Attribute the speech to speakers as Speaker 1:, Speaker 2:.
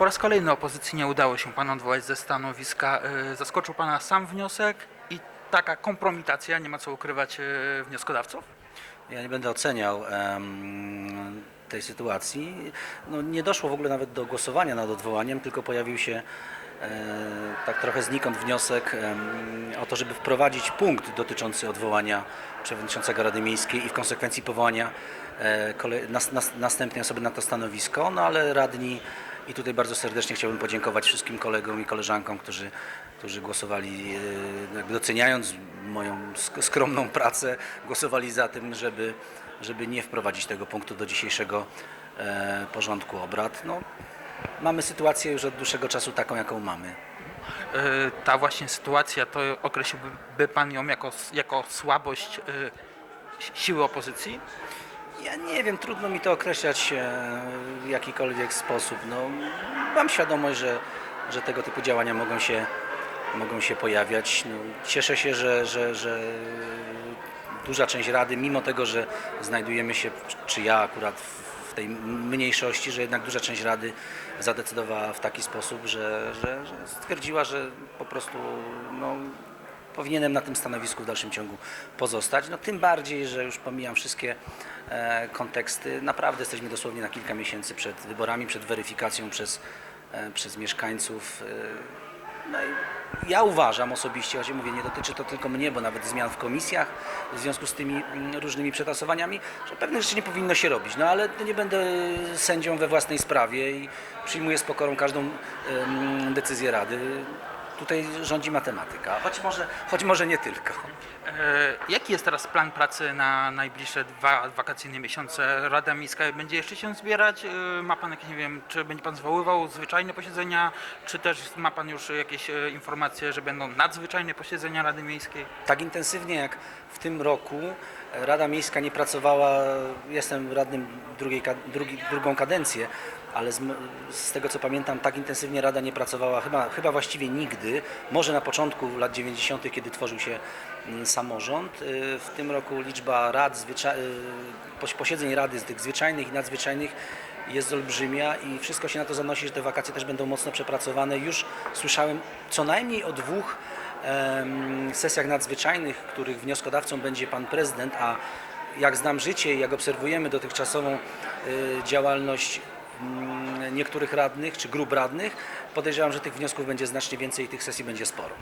Speaker 1: Po raz kolejny opozycji nie udało się Pana odwołać ze stanowiska. E, Zaskoczył Pana sam wniosek i taka kompromitacja, nie ma co ukrywać e, wnioskodawców?
Speaker 2: Ja nie będę oceniał tej sytuacji. No, nie doszło w ogóle nawet do głosowania nad odwołaniem, tylko pojawił się e, tak trochę znikąd wniosek o to, żeby wprowadzić punkt dotyczący odwołania przewodniczącego Rady Miejskiej i w konsekwencji powołania następnej osoby na to stanowisko, no ale radni i tutaj bardzo serdecznie chciałbym podziękować wszystkim kolegom i koleżankom, którzy, którzy głosowali, e, doceniając moją sk- skromną pracę, głosowali za tym, żeby, żeby nie wprowadzić tego punktu do dzisiejszego e, porządku obrad. No, mamy sytuację już od dłuższego czasu taką, jaką mamy.
Speaker 1: E, Ta właśnie sytuacja, to określiłby Pan ją jako, jako słabość si- siły opozycji?
Speaker 2: Ja nie wiem, trudno mi to określać w jakikolwiek sposób. No, mam świadomość, że, że tego typu działania mogą się, mogą się pojawiać. No, cieszę się, że, że, że duża część Rady, mimo tego, że znajdujemy się, czy ja akurat w tej mniejszości, że jednak duża część Rady zadecydowała w taki sposób, że, że, że stwierdziła, że po prostu no, powinienem na tym stanowisku w dalszym ciągu pozostać. No tym bardziej, że już pomijam wszystkie e, konteksty. Naprawdę jesteśmy dosłownie na kilka miesięcy przed wyborami, przed weryfikacją przez, e, przez mieszkańców. E, no i ja uważam osobiście, choć mówię, nie dotyczy to tylko mnie, bo nawet zmian w komisjach w związku z tymi mm, różnymi przetasowaniami, że pewnych rzeczy nie powinno się robić. No ale nie będę sędzią we własnej sprawie i przyjmuję z pokorą każdą em, decyzję Rady. Tutaj rządzi matematyka, choć może, choć może nie tylko.
Speaker 1: E, Jaki jest teraz plan pracy na najbliższe dwa wakacyjne miesiące? Rada Miejska będzie jeszcze się zbierać? E, Ma Pan jakieś, nie wiem, czy będzie Pan zwoływał zwyczajne posiedzenia, czy też ma Pan już jakieś e, informacje, że będą nadzwyczajne posiedzenia Rady Miejskiej?
Speaker 2: Tak intensywnie jak w tym roku Rada Miejska nie pracowała, jestem radnym drugiej, drugi, drugą kadencję, ale z, z tego co pamiętam, tak intensywnie Rada nie pracowała chyba, chyba właściwie nigdy. Może na początku lat 90., kiedy tworzył się mm, samorząd. Y, W tym roku liczba rad, y, posiedzeń Rady z tych zwyczajnych i nadzwyczajnych jest olbrzymia i wszystko się na to zanosi, że te wakacje też będą mocno przepracowane. Już słyszałem co najmniej o dwóch sesjach nadzwyczajnych, których wnioskodawcą będzie pan prezydent, a jak znam życie i jak obserwujemy dotychczasową y, działalność niektórych radnych czy grup radnych, podejrzewam, że tych wniosków będzie znacznie więcej i tych sesji będzie sporo.